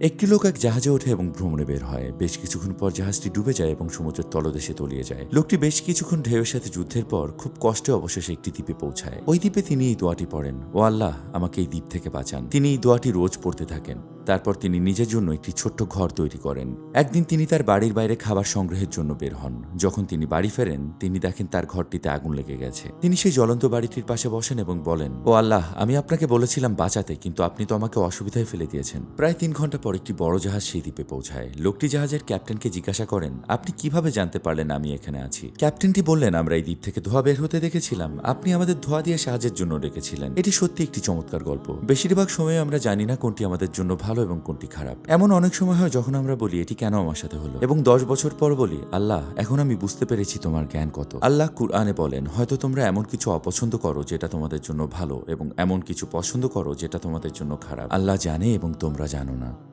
একটি লোক এক জাহাজে ওঠে এবং ভ্রমণে বের হয়। বেশ কিছুক্ষণ পর জাহাজটি ডুবে যায় এবং সমুদ্রের তলদেশে তলিয়ে যায়। লোকটি বেশ কিছুক্ষণ ঢেউয়ের সাথে যুদ্ধের পর খুব কষ্টে অবশেষে একটি দ্বীপে পৌঁছায়। ওই দ্বীপে তিনি এই দোয়াটি পড়েন, ও আল্লাহ, আমাকে এই দ্বীপ থেকে বাঁচান। তিনি এই দোয়াটি রোজ পড়তে থাকেন। তারপর তিনি নিজের জন্য একটি ছোট্ট ঘর তৈরি করেন। একদিন তিনি তার বাড়ির বাইরে খাবার সংগ্রহের জন্য বের হন। যখন তিনি বাড়ি ফেরেন, তিনি দেখেন তার ঘরটিতে আগুন লেগে গেছে। তিনি সেই জ্বলন্ত বাড়িটির পাশে বসেন এবং বলেন, ও আল্লাহ, আমি আপনাকে বলেছিলাম বাঁচাতে, কিন্তু আপনি তো আমাকে অসুবিধায় ফেলে দিয়েছেন। প্রায় তিন ঘণ্টা পর একটি বড় জাহাজ সেই দ্বীপে পৌঁছায়। লোকটি জাহাজের ক্যাপ্টেনকে জিজ্ঞাসা করেন, আপনি কীভাবে জানতে পারলেন আমি এখানে আছি? ক্যাপ্টেনটি বললেন, আমরা এই দ্বীপ থেকে ধোয়া বের হতে দেখেছিলাম। আপনি আমাদের ধোয়া দিয়ে সাহায্যের জন্য ডেকেছিলেন। এটি সত্যি একটি চমৎকার গল্প। বেশিরভাগ সময় আমরা জানি না কোনটি আমাদের জন্য ভালো এবং কোনটি খারাপ? এমন অনেক সময় হয় যখন আমরা বলি, এটি কেন আমার সাথে হলো? এবং দশ বছর পর বলি, আল্লাহ, এখন আমি বুঝতে পেরেছি তোমার জ্ঞান কত। আল্লাহ কুরআনে বলেন, হয়তো তোমরা এমন কিছু অপছন্দ করো যেটা তোমাদের জন্য ভালো এবং এমন কিছু পছন্দ করো যেটা তোমাদের জন্য খারাপ। আল্লাহ জানে এবং তোমরা জানো না।